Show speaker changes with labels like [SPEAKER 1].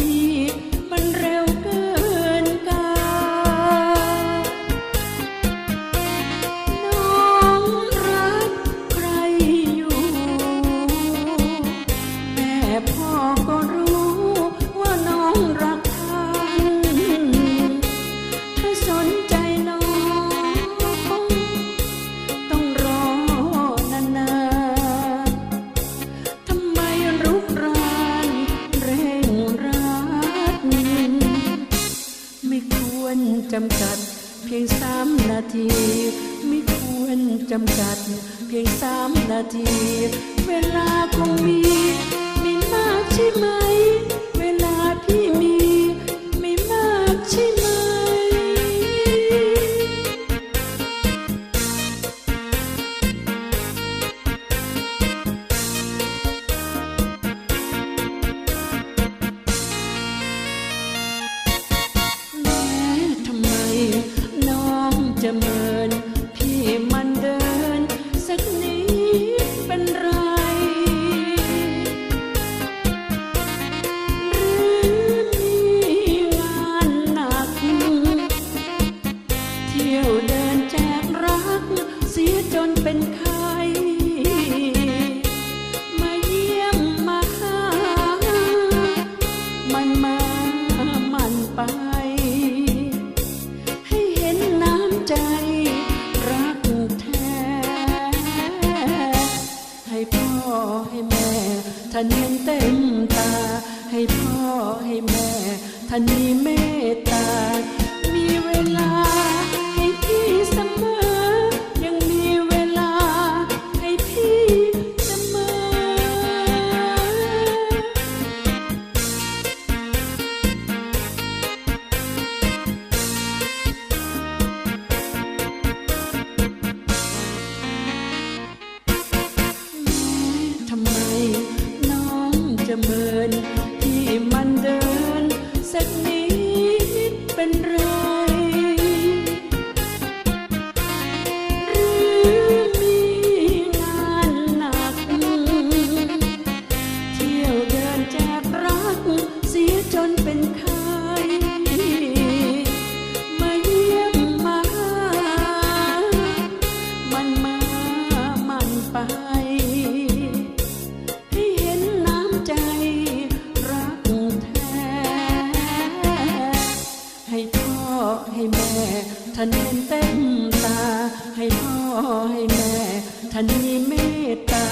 [SPEAKER 1] พี่ จำกัด เพียงสามนาที ไม่ควรจำกัด เพียงสามนาที เวลาคงมี ไม่มากใช่ไหม จะเมินพี่มันเดิน สักนิดเป็นไร หรือมีงานหนัก เที่ยวเดินแจกรัก เสียจนเป็นไข้มาเยี่ยมมาหา มันมามันไป นเห็นเต็มตา ให้พ่อให้แม่ท่านมีเม เป็นไข้มาเยี่ยมมาหามันมามันไป ให้เห็นน้ำใจรักแท้ ให้พ่อให้แม่ท่านเห็นเต็มตา ให้พ่อให้แม่ท่านมีเมตตา